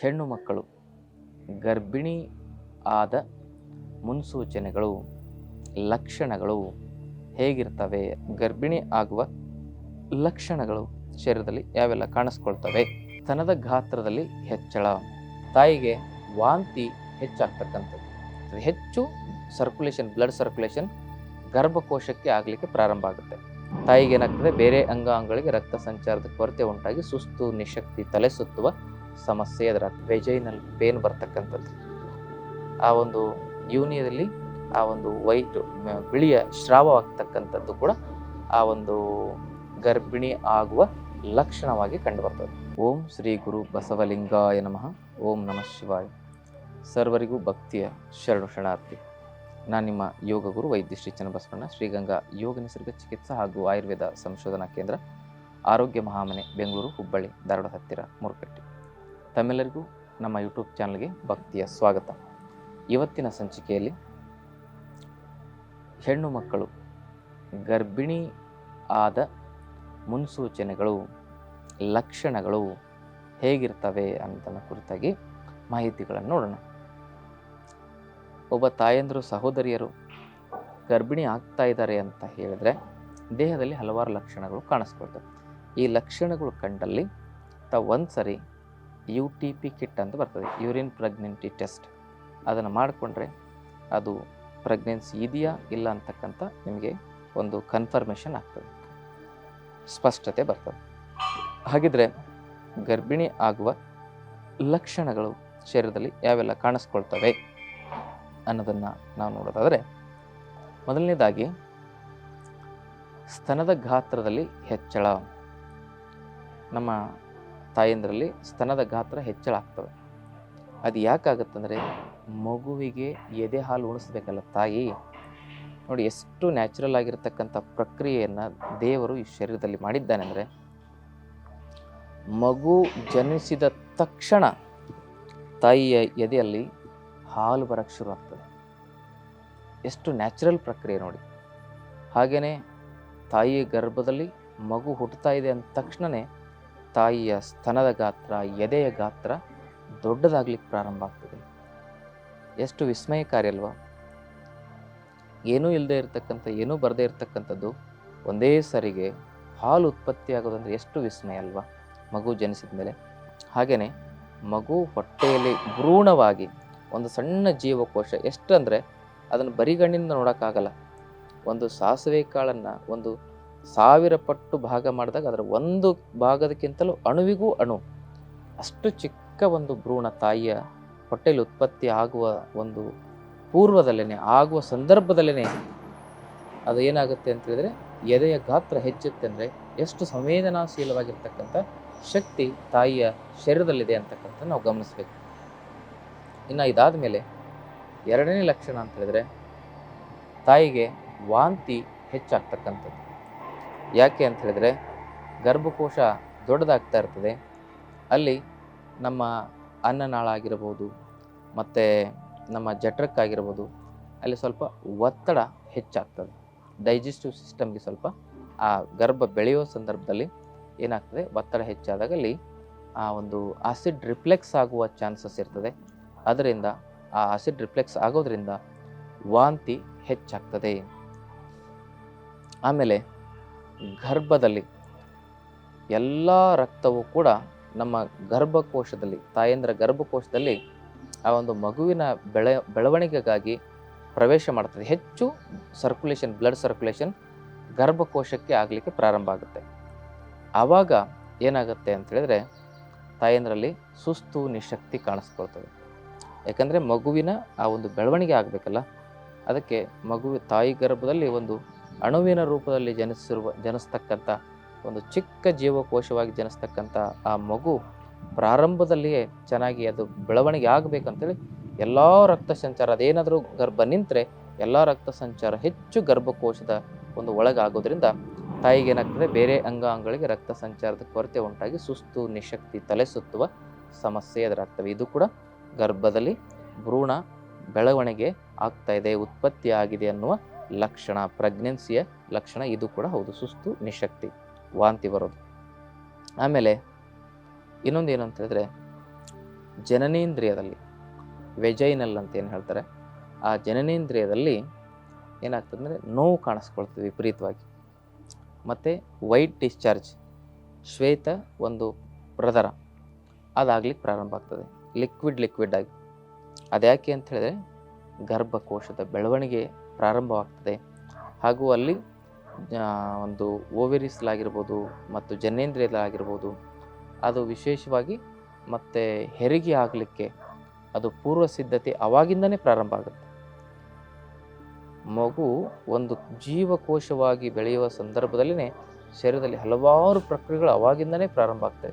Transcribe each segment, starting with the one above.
ಹೆಣ್ಣು ಮಕ್ಕಳು, ಗರ್ಭಿಣಿ ಆದ ಮುನ್ಸೂಚನೆಗಳು, ಲಕ್ಷಣಗಳು ಹೇಗಿರ್ತವೆ? ಗರ್ಭಿಣಿ ಆಗುವ ಲಕ್ಷಣಗಳು ಶರೀರದಲ್ಲಿ ಯಾವೆಲ್ಲ ಕಾಣಿಸ್ಕೊಳ್ತವೆ? ಸ್ತನದ ಗಾತ್ರದಲ್ಲಿ ಹೆಚ್ಚಳ, ತಾಯಿಗೆ ವಾಂತಿ ಹೆಚ್ಚಾಗ್ತಕ್ಕಂಥದ್ದು. ಹೆಚ್ಚು ಸರ್ಕ್ಯುಲೇಷನ್ ಬ್ಲಡ್ ಸರ್ಕ್ಯುಲೇಷನ್ ಗರ್ಭಕೋಶಕ್ಕೆ ಆಗಲಿಕ್ಕೆ ಪ್ರಾರಂಭ ಆಗುತ್ತೆ. ತಾಯಿಗೆ ಏನಾಗ್ತದೆ? ಬೇರೆ ಅಂಗಾಂಗಗಳಿಗೆ ರಕ್ತ ಸಂಚಾರದ ಕೊರತೆ ಉಂಟಾಗಿ ಸುಸ್ತು, ನಿಶಕ್ತಿ, ತಲೆ ಸುತ್ತುವ ಸಮಸ್ಯೆ ಅದರ ವೆಜೈನಲ್ ಪೇನ್ ಬರ್ತಕ್ಕಂಥದ್ದು. ಆ ಒಂದು ಯೂನಿಯದಲ್ಲಿ ಆ ಒಂದು ವೈಟ್ ಬಿಳಿಯ ಸ್ರಾವವಾಗ್ತಕ್ಕಂಥದ್ದು ಕೂಡ ಆ ಒಂದು ಗರ್ಭಿಣಿ ಆಗುವ ಲಕ್ಷಣವಾಗಿ ಕಂಡುಬರ್ತದೆ. ಓಂ ಶ್ರೀ ಗುರು ಬಸವಲಿಂಗಾಯ ನಮಃ. ಓಂ ನಮಃ ಶಿವಾಯ. ಸರ್ವರಿಗೂ ಭಕ್ತಿಯ ಶರಣು ಶರಣಾರ್ಥಿ. ನಾನು ನಿಮ್ಮ ಯೋಗ ಗುರು ವೈದ್ಯ ಶ್ರೀ ಚನ್ನಬಸವಣ್ಣ, ಶ್ರೀಗಂಗಾ ಯೋಗ ನಿಸರ್ಗ ಚಿಕಿತ್ಸಾ ಹಾಗೂ ಆಯುರ್ವೇದ ಸಂಶೋಧನಾ ಕೇಂದ್ರ, ಆರೋಗ್ಯ ಮಹಾಮನೆ, ಬೆಂಗಳೂರು, ಹುಬ್ಬಳ್ಳಿ, ಧಾರವಾಡ ಹತ್ತಿರ ಮುರುಕಟ್ಟಿ ತಮ್ಮೆಲ್ಲರಿಗೂ ನಮ್ಮ ಯೂಟ್ಯೂಬ್ ಚಾನಲ್ಗೆ ಭಕ್ತಿಯ ಸ್ವಾಗತ. ಇವತ್ತಿನ ಸಂಚಿಕೆಯಲ್ಲಿ ಹೆಣ್ಣು ಮಕ್ಕಳು, ಗರ್ಭಿಣಿ ಆದ ಮುನ್ಸೂಚನೆಗಳು, ಲಕ್ಷಣಗಳು ಹೇಗಿರ್ತವೆ ಅಂತನ ಕುರಿತಾಗಿ ಮಾಹಿತಿಗಳನ್ನು ನೋಡೋಣ. ಒಬ್ಬ ತಾಯಂದರು ಸಹೋದರಿಯರು ಗರ್ಭಿಣಿ ಆಗ್ತಾ ಇದ್ದಾರೆ ಅಂತ ಹೇಳಿದ್ರೆ ದೇಹದಲ್ಲಿ ಹಲವಾರು ಲಕ್ಷಣಗಳು ಕಾಣಿಸ್ಕೊಳ್ತವೆ. ಈ ಲಕ್ಷಣಗಳು ಕಂಡಲ್ಲಿ ತ ಒಂದು ಸರಿ ಯು ಟಿ ಪಿ ಕಿಟ್ ಅಂತ ಬರ್ತದೆ ಯೂರಿನ್ ಪ್ರೆಗ್ನೆಂಟಿ ಟೆಸ್ಟ್ ಅದನ್ನು ಮಾಡಿಕೊಂಡ್ರೆ ಅದು ಪ್ರೆಗ್ನೆನ್ಸಿ ಇದೆಯಾ ಇಲ್ಲ ಅಂತಕ್ಕಂಥ ನಿಮಗೆ ಒಂದು ಕನ್ಫರ್ಮೇಷನ್ ಆಗ್ತದೆ. ಸ್ಪಷ್ಟತೆ ಬರ್ತದೆ. ಹಾಗಿದ್ರೆ ಗರ್ಭಿಣಿ ಆಗುವ ಲಕ್ಷಣಗಳು ಶರೀರದಲ್ಲಿ ಯಾವೆಲ್ಲ ಕಾಣಿಸ್ಕೊಳ್ತವೆ ಅನ್ನೋದನ್ನು ನಾವು ನೋಡೋದಾದರೆ, ಮೊದಲನೇದಾಗಿ ಸ್ತನದ ಗಾತ್ರದಲ್ಲಿ ಹೆಚ್ಚಳ. ನಮ್ಮ ತಾಯಂದ್ರಲ್ಲಿ ಸ್ತನದ ಗಾತ್ರ ಹೆಚ್ಚಳ ಆಗ್ತವೆ. ಅದು ಯಾಕಾಗತ್ತಂದರೆ ಮಗುವಿಗೆ ಎದೆ ಹಾಲು ಉಣಿಸ್ಬೇಕಲ್ಲ ತಾಯಿ. ನೋಡಿ ಎಷ್ಟು ನ್ಯಾಚುರಲ್ ಆಗಿರತಕ್ಕಂಥ ಪ್ರಕ್ರಿಯೆಯನ್ನು ದೇವರು ಈ ಶರೀರದಲ್ಲಿ ಮಾಡಿದ್ದಾನೆ ಅಂದರೆ ಮಗು ಜನಿಸಿದ ತಕ್ಷಣ ತಾಯಿಯ ಎದೆಯಲ್ಲಿ ಹಾಲು ಬರಕ್ಕೆ ಶುರು ಆಗ್ತದೆ. ಎಷ್ಟು ನ್ಯಾಚುರಲ್ ಪ್ರಕ್ರಿಯೆ ನೋಡಿ. ಹಾಗೆಯೇ ತಾಯಿಯ ಗರ್ಭದಲ್ಲಿ ಮಗು ಹುಟ್ಟುತ್ತಾ ಇದೆ ಅಂದ ತಕ್ಷಣವೇ ತಾಯಿಯ ಸ್ತನದ ಗಾತ್ರ, ಎದೆಯ ಗಾತ್ರ ದೊಡ್ಡದಾಗ್ಲಿಕ್ಕೆ ಪ್ರಾರಂಭ ಆಗ್ತದೆ. ಎಷ್ಟು ವಿಸ್ಮಯಕಾರಿ ಅಲ್ವಾ? ಏನೂ ಇಲ್ಲದೆ ಇರತಕ್ಕಂಥ, ಏನೂ ಬರದೇ ಇರತಕ್ಕಂಥದ್ದು ಒಂದೇ ಸರಿಗೆ ಹಾಲು ಉತ್ಪತ್ತಿ ಆಗೋದಂದ್ರೆ ಎಷ್ಟು ವಿಸ್ಮಯ ಅಲ್ವಾ? ಮಗು ಜನಿಸಿದ ಮೇಲೆ. ಹಾಗೆಯೇ ಮಗು ಹೊಟ್ಟೆಯಲ್ಲಿ ಭ್ರೂಣವಾಗಿ ಒಂದು ಸಣ್ಣ ಜೀವಕೋಶ, ಎಷ್ಟಂದರೆ ಅದನ್ನು ಬರಿಗಣ್ಣಿಂದ ನೋಡೋಕ್ಕಾಗಲ್ಲ. ಒಂದು ಸಾಸಿವೆ ಕಾಳನ್ನು, ಒಂದು ಸಾವಿರ ಪಟ್ಟು ಭಾಗ ಮಾಡಿದಾಗ ಅದರ ಒಂದು ಭಾಗದಕ್ಕಿಂತಲೂ ಅಣುವಿಗೂ ಅಣು. ಅಷ್ಟು ಚಿಕ್ಕ ಒಂದು ಭ್ರೂಣ ತಾಯಿಯ ಹೊಟ್ಟೆಯಲ್ಲಿ ಉತ್ಪತ್ತಿ ಆಗುವ ಒಂದು ಪೂರ್ವದಲ್ಲೇ ಆಗುವ ಸಂದರ್ಭದಲ್ಲೇ ಅದು ಏನಾಗುತ್ತೆ ಅಂತ ಹೇಳಿದ್ರೆ, ಎದೆಯ ಗಾತ್ರ ಹೆಚ್ಚುತ್ತೆ ಅಂದರೆ ಎಷ್ಟು ಸಂವೇದನಾಶೀಲವಾಗಿರ್ತಕ್ಕಂಥ ಶಕ್ತಿ ತಾಯಿಯ ಶರೀರದಲ್ಲಿದೆ ಅಂತಕ್ಕಂಥ ನಾವು ಗಮನಿಸಬೇಕು. ಇನ್ನು ಇದಾದ ಮೇಲೆ ಎರಡನೇ ಲಕ್ಷಣ ಅಂತ ಹೇಳಿದ್ರೆ ತಾಯಿಗೆ ವಾಂತಿ ಹೆಚ್ಚಾಗ್ತಕ್ಕಂಥದ್ದು. ಯಾಕೆ ಅಂತ ಹೇಳಿದ್ರೆ ಗರ್ಭಕೋಶ ದೊಡ್ಡದಾಗ್ತಾ ಇರ್ತದೆ. ಅಲ್ಲಿ ನಮ್ಮ ಅನ್ನನಾಳ ಆಗಿರ್ಬೋದು ಮತ್ತು ನಮ್ಮ ಜಠರಕ್ಕಾಗಿರ್ಬೋದು, ಅಲ್ಲಿ ಸ್ವಲ್ಪ ಒತ್ತಡ ಹೆಚ್ಚಾಗ್ತದೆ. ಡೈಜೆಸ್ಟಿವ್ ಸಿಸ್ಟಮ್ಗೆ ಸ್ವಲ್ಪ ಆ ಗರ್ಭ ಬೆಳೆಯೋ ಸಂದರ್ಭದಲ್ಲಿ ಏನಾಗ್ತದೆ? ಒತ್ತಡ ಹೆಚ್ಚಾದಾಗ ಅಲ್ಲಿ ಆ ಒಂದು ಆಸಿಡ್ ರಿಫ್ಲೆಕ್ಸ್ ಆಗುವ ಚಾನ್ಸಸ್ ಇರ್ತದೆ. ಅದರಿಂದ ಆ ಆಸಿಡ್ ರಿಫ್ಲೆಕ್ಸ್ ಆಗೋದ್ರಿಂದ ವಾಂತಿ ಹೆಚ್ಚಾಗ್ತದೆ. ಆಮೇಲೆ ಗರ್ಭದಲ್ಲಿ ಎಲ್ಲ ರಕ್ತವು ಕೂಡ ನಮ್ಮ ಗರ್ಭಕೋಶದಲ್ಲಿ, ತಾಯಂದ್ರ ಗರ್ಭಕೋಶದಲ್ಲಿ ಆ ಒಂದು ಮಗುವಿನ ಬೆಳೆ, ಬೆಳವಣಿಗೆಗಾಗಿ ಪ್ರವೇಶ ಮಾಡ್ತದೆ. ಹೆಚ್ಚು ಸರ್ಕ್ಯುಲೇಷನ್ ಬ್ಲಡ್ ಸರ್ಕ್ಯುಲೇಷನ್ ಗರ್ಭಕೋಶಕ್ಕೆ ಆಗಲಿಕ್ಕೆ ಪ್ರಾರಂಭ ಆಗುತ್ತೆ. ಆವಾಗ ಏನಾಗುತ್ತೆ ಅಂತೇಳಿದರೆ ತಾಯಂದ್ರಲ್ಲಿ ಸುಸ್ತು, ನಿಶಕ್ತಿ ಕಾಣಿಸ್ಕೊಳ್ತದೆ. ಯಾಕಂದರೆ ಮಗುವಿನ ಆ ಒಂದು ಬೆಳವಣಿಗೆ ಆಗಬೇಕಲ್ಲ, ಅದಕ್ಕೆ ಮಗುವಿ, ತಾಯಿ ಗರ್ಭದಲ್ಲಿ ಒಂದು ಅಣುವಿನ ರೂಪದಲ್ಲಿ ಜನಿಸಿರುವ, ಜನಿಸ್ತಕ್ಕಂಥ, ಒಂದು ಚಿಕ್ಕ ಜೀವಕೋಶವಾಗಿ ಜನಿಸ್ತಕ್ಕಂಥ ಆ ಮಗು ಪ್ರಾರಂಭದಲ್ಲಿಯೇ ಚೆನ್ನಾಗಿ ಅದು ಬೆಳವಣಿಗೆ ಆಗಬೇಕಂತೇಳಿ ಎಲ್ಲ ರಕ್ತ ಸಂಚಾರ, ಅದೇನಾದರೂ ಗರ್ಭ ನಿಂತರೆ ಎಲ್ಲ ರಕ್ತ ಸಂಚಾರ ಹೆಚ್ಚು ಗರ್ಭಕೋಶದ ಒಂದು ಒಳಗಾಗೋದ್ರಿಂದ ತಾಯಿಗೆ ಏನಾಗ್ತದೆ? ಬೇರೆ ಅಂಗಾಂಗಗಳಿಗೆ ರಕ್ತ ಸಂಚಾರದ ಕೊರತೆ ಉಂಟಾಗಿ ಸುಸ್ತು, ನಿಶಕ್ತಿ ತಲೆ ಸುತ್ತುವ ಸಮಸ್ಯೆ ಎದುರಾಗ್ತವೆ. ಇದು ಕೂಡ ಗರ್ಭದಲ್ಲಿ ಭ್ರೂಣ ಬೆಳವಣಿಗೆ ಆಗ್ತಾ ಇದೆ, ಉತ್ಪತ್ತಿ ಆಗಿದೆ ಅನ್ನುವ ಲಕ್ಷಣ ಪ್ರೆಗ್ನೆನ್ಸಿಯ ಲಕ್ಷಣ, ಇದು ಕೂಡ ಹೌದು, ಸುಸ್ತು, ನಿಶಕ್ತಿ, ವಾಂತಿ ಬರೋದು. ಆಮೇಲೆ ಇನ್ನೊಂದು ಏನು ಅಂತ ಹೇಳಿದ್ರೆ, ಜನನೇಂದ್ರಿಯದಲ್ಲಿ ವೆಜೈನಲ್ ಅಂತ ಏನು ಹೇಳ್ತಾರೆ, ಆ ಜನನೇಂದ್ರಿಯದಲ್ಲಿ ಏನಾಗ್ತದೆ ಅಂದರೆ ನೋವು ಕಾಣಿಸ್ಕೊಳ್ತದೆ ವಿಪರೀತವಾಗಿ. ಮತ್ತು ವೈಟ್ ಡಿಸ್ಚಾರ್ಜ್ ಶ್ವೇತ ಒಂದು ಪ್ರದರ ಅದಾಗ್ಲಿಕ್ಕೆ ಪ್ರಾರಂಭ ಆಗ್ತದೆ ಲಿಕ್ವಿಡ್ ಲಿಕ್ವಿಡ್ ಆಗಿ. ಅದ್ಯಾಕೆ ಅಂತ ಹೇಳಿದ್ರೆ, ಗರ್ಭಕೋಶದ ಬೆಳವಣಿಗೆ ಪ್ರಾರಂಭವಾಗ್ತದೆ. ಹಾಗೂ ಅಲ್ಲಿ ಒಂದು ಓವೆರಿಸ್ಲಾಗಿರ್ಬೋದು ಮತ್ತು ಜನೇಂದ್ರಿಯಲಾಗಿರ್ಬೋದು ಅದು ವಿಶೇಷವಾಗಿ ಮತ್ತು ಹೆರಿಗೆ ಆಗಲಿಕ್ಕೆ ಅದು ಪೂರ್ವ ಸಿದ್ಧತೆ ಅವಾಗಿಂದನೇ ಪ್ರಾರಂಭ ಆಗುತ್ತೆ. ಮಗು ಒಂದು ಜೀವಕೋಶವಾಗಿ ಬೆಳೆಯುವ ಸಂದರ್ಭದಲ್ಲಿನೇ ಶರೀರದಲ್ಲಿ ಹಲವಾರು ಪ್ರಕ್ರಿಯೆಗಳು ಅವಾಗಿಂದನೇ ಪ್ರಾರಂಭ ಆಗ್ತವೆ.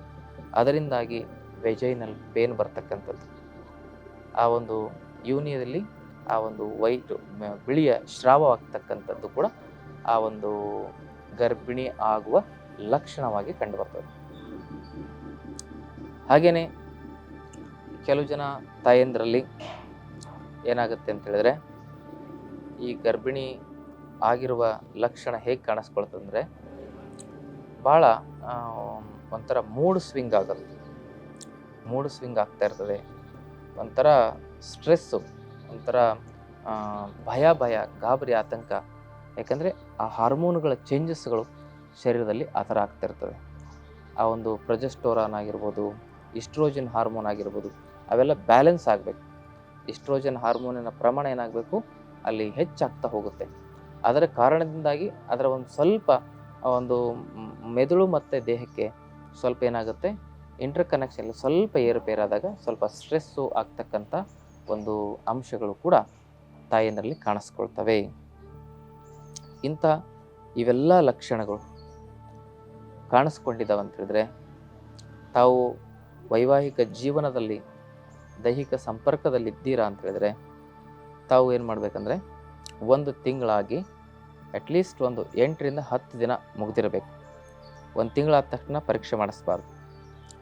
ಅದರಿಂದಾಗಿ ವೆಜೈನಲ್ ಪೇನ್ ಬರ್ತಕ್ಕಂಥದ್ದು. ಆ ಒಂದು ಯೂನಿಯದಲ್ಲಿ ಆ ಒಂದು ವೈಟ್ ಬಿಳಿಯ ಸ್ರಾವವಾಗ್ತಕ್ಕಂಥದ್ದು ಕೂಡ ಆ ಒಂದು ಗರ್ಭಿಣಿ ಆಗುವ ಲಕ್ಷಣವಾಗಿ ಕಂಡುಬರ್ತದೆ. ಹಾಗೆಯೇ ಕೆಲವು ಜನ ತಾಯಂದ್ರಲ್ಲಿ ಏನಾಗುತ್ತೆ ಅಂತ ಹೇಳಿದ್ರೆ, ಈ ಗರ್ಭಿಣಿ ಆಗಿರುವ ಲಕ್ಷಣ ಹೇಗೆ ಕಾಣಿಸ್ಕೊಳ್ತಂದ್ರೆ ಭಾಳ ಒಂಥರ ಮೂಡ್ ಸ್ವಿಂಗ್ ಆಗೋದು ಮೂಡ್ ಸ್ವಿಂಗ್ ಆಗ್ತಾ ಇರ್ತದೆ. ಒಂಥರ ಸ್ಟ್ರೆಸ್ಸು. ಒಂಥರ ಭಯ ಭಯ, ಗಾಬರಿ, ಆತಂಕ. ಯಾಕಂದರೆ ಆ ಹಾರ್ಮೋನುಗಳ ಚೇಂಜಸ್ಗಳು ಶರೀರದಲ್ಲಿ ಆ ಥರ ಆಗ್ತಿರ್ತದೆ ಆ ಒಂದು ಪ್ರೊಜೆಸ್ಟೋರಾನ್ ಆಗಿರ್ಬೋದು ಇಸ್ಟ್ರೋಜನ್ ಹಾರ್ಮೋನ್ ಆಗಿರ್ಬೋದು, ಅವೆಲ್ಲ ಬ್ಯಾಲೆನ್ಸ್ ಆಗಬೇಕು. ಇಸ್ಟ್ರೋಜನ್ ಹಾರ್ಮೋನಿನ ಪ್ರಮಾಣ ಏನಾಗಬೇಕು? ಅಲ್ಲಿ ಹೆಚ್ಚಾಗ್ತಾ ಹೋಗುತ್ತೆ. ಅದರ ಕಾರಣದಿಂದಾಗಿ ಅದರ ಒಂದು ಸ್ವಲ್ಪ ಒಂದು ಮೆದುಳು ಮತ್ತು ದೇಹಕ್ಕೆ ಸ್ವಲ್ಪ ಏನಾಗುತ್ತೆ? ಇಂಟರ್ ಕನೆಕ್ಷನ್ ಸ್ವಲ್ಪ ಏರುಪೇರಾದಾಗ ಸ್ವಲ್ಪ ಸ್ಟ್ರೆಸ್ಸು ಆಗ್ತಕ್ಕಂಥ ಒಂದು ಅಂಶಗಳು ಕೂಡ ತಾಯಿಯಲ್ಲಿ ಕಾಣಿಸ್ಕೊಳ್ತವೆ. ಇಂಥ ಇವೆಲ್ಲ ಲಕ್ಷಣಗಳು ಕಾಣಿಸ್ಕೊಂಡಿದ್ದಾವಂತೇಳಿದ್ರೆ ತಾವು ವೈವಾಹಿಕ ಜೀವನದಲ್ಲಿ, ದೈಹಿಕ ಸಂಪರ್ಕದಲ್ಲಿ ಇದ್ದೀರಾ ಅಂತ ಹೇಳಿದ್ರೆ, ತಾವು ಏನು ಮಾಡಬೇಕಂದ್ರೆ, ಒಂದು ತಿಂಗಳಾಗಿ ಅಟ್ಲೀಸ್ಟ್ ಒಂದು ಎಂಟರಿಂದ ಹತ್ತು ದಿನ ಮುಗ್ದಿರಬೇಕು. ಒಂದು ತಿಂಗಳಾದ ತಕ್ಷಣ ಪರೀಕ್ಷೆ ಮಾಡಿಸ್ಬಾರ್ದು.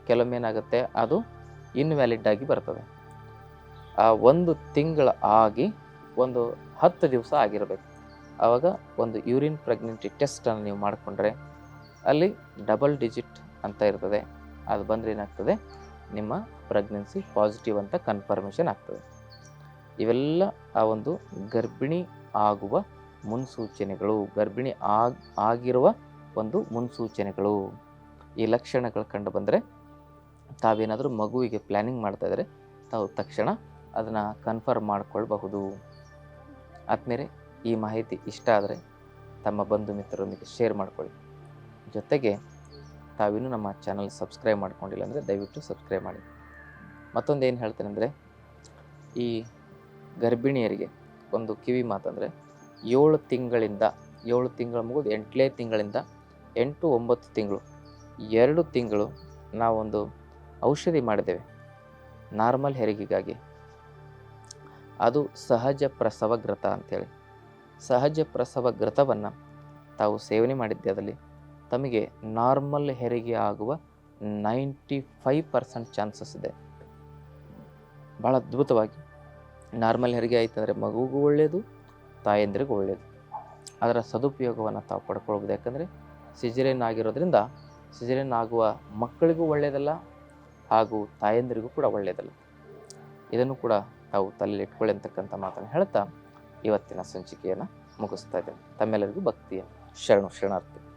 ಕೆಲವೊಮ್ಮೆ ಏನಾಗುತ್ತೆ, ಅದು ಇನ್ವ್ಯಾಲಿಡ್ ಆಗಿ ಬರ್ತದೆ. ಆ ಒಂದು ತಿಂಗಳ ಆಗಿ ಒಂದು ಹತ್ತು ದಿವಸ ಆಗಿರಬೇಕು. ಆವಾಗ ಒಂದು ಯೂರಿನ್ ಪ್ರೆಗ್ನೆಂಟಿ ಟೆಸ್ಟನ್ನು ನೀವು ಮಾಡಿಕೊಂಡ್ರೆ ಅಲ್ಲಿ ಡಬಲ್ ಡಿಜಿಟ್ ಅಂತ ಇರ್ತದೆ. ಅದು ಬಂದರೆ ಏನಾಗ್ತದೆ? ನಿಮ್ಮ ಪ್ರೆಗ್ನೆನ್ಸಿ ಪಾಸಿಟಿವ್ ಅಂತ ಕನ್ಫರ್ಮೇಷನ್ ಆಗ್ತದೆ. ಇವೆಲ್ಲ ಆ ಒಂದು ಗರ್ಭಿಣಿ ಆಗುವ ಮುನ್ಸೂಚನೆಗಳು, ಗರ್ಭಿಣಿ ಆಗ್, ಆಗಿರುವ ಒಂದು ಮುನ್ಸೂಚನೆಗಳು. ಈ ಲಕ್ಷಣಗಳು ಕಂಡು ಬಂದರೆ ತಾವೇನಾದರೂ ಮಗುವಿಗೆ ಪ್ಲ್ಯಾನಿಂಗ್ ಮಾಡ್ತಾಯಿದ್ರೆ ತಾವು ತಕ್ಷಣ ಅದನ್ನು ಕನ್ಫರ್ಮ್ ಮಾಡಿಕೊಳ್ಬಹುದು. ಆದ್ಮೇಲೆ ಈ ಮಾಹಿತಿ ಇಷ್ಟ ಆದರೆ ತಮ್ಮ ಬಂಧು ಮಿತ್ರರೊಂದಿಗೆ ಶೇರ್ ಮಾಡಿಕೊಳ್ಳಿ. ಜೊತೆಗೆ, ತಾವಿನ್ನೂ ನಮ್ಮ ಚಾನಲ್ ಸಬ್ಸ್ಕ್ರೈಬ್ ಮಾಡ್ಕೊಂಡಿಲ್ಲ ಅಂದರೆ ದಯವಿಟ್ಟು ಸಬ್ಸ್ಕ್ರೈಬ್ ಮಾಡಿ. ಮತ್ತೊಂದು ಏನು ಹೇಳ್ತೇನೆ ಅಂದರೆ, ಈ ಗರ್ಭಿಣಿಯರಿಗೆ ಒಂದು ಕಿವಿ ಮಾತಂದರೆ ಏಳು ತಿಂಗಳಿಂದ, ಏಳು ತಿಂಗಳ ಮುಗಿದು ಎಂಟನೇ ತಿಂಗಳಿಂದ ಎಂಟು ಒಂಬತ್ತು ತಿಂಗಳು, ಎರಡು ತಿಂಗಳು ನಾವೊಂದು ಔಷಧಿ ಮಾಡಿದ್ದೇವೆ. ನಾರ್ಮಲ್ ಹೆರಿಗೆಗಾಗಿ. ಅದು ಸಹಜ ಪ್ರಸವ ಗ್ರತ ಅಂಥೇಳಿ ಸಹಜ ಪ್ರಸವ ಗ್ರತವನ್ನು ತಾವು ಸೇವನೆ ಮಾಡಿದ್ದಲ್ಲಿ ತಮಗೆ ನಾರ್ಮಲ್ ಹೆರಿಗೆ ಆಗುವ ನೈಂಟಿ ಫೈವ್ ಪರ್ಸೆಂಟ್ ಚಾನ್ಸಸ್ ಇದೆ. ಭಾಳ ಅದ್ಭುತವಾಗಿ. ನಾರ್ಮಲ್ ಹೆರಿಗೆ ಆಯ್ತಂದರೆ ಮಗುಗೂ ಒಳ್ಳೆಯದು ತಾಯಂದಿರಿಗೂ ಒಳ್ಳೆಯದು ಅದರ ಸದುಪಯೋಗವನ್ನು ತಾವು ಪಡ್ಕೊಳ್ಬೋದು. ಯಾಕಂದರೆ ಸಿಜರೇನ್ ಆಗಿರೋದ್ರಿಂದ ಸಿಜರೇನ್ ಆಗುವ ಮಕ್ಕಳಿಗೂ ಒಳ್ಳೆಯದಲ್ಲ ಹಾಗೂ ತಾಯಂದಿರಿಗೂ ಕೂಡ ಒಳ್ಳೆಯದಲ್ಲ ಇದನ್ನು ಕೂಡ ತಾವು ತಲೆಯಲ್ಲಿ ಇಟ್ಕೊಳ್ಳಿ ಅಂತಕ್ಕಂಥ ಮಾತನ್ನು ಹೇಳ್ತಾ ಇವತ್ತಿನ ಸಂಚಿಕೆಯನ್ನು ಮುಗಿಸ್ತಾ ಇದ್ದೇನೆ. ತಮ್ಮೆಲ್ಲರಿಗೂ ಭಕ್ತಿಯ ಶರಣು ಶರಣಾರ್ಥಿ.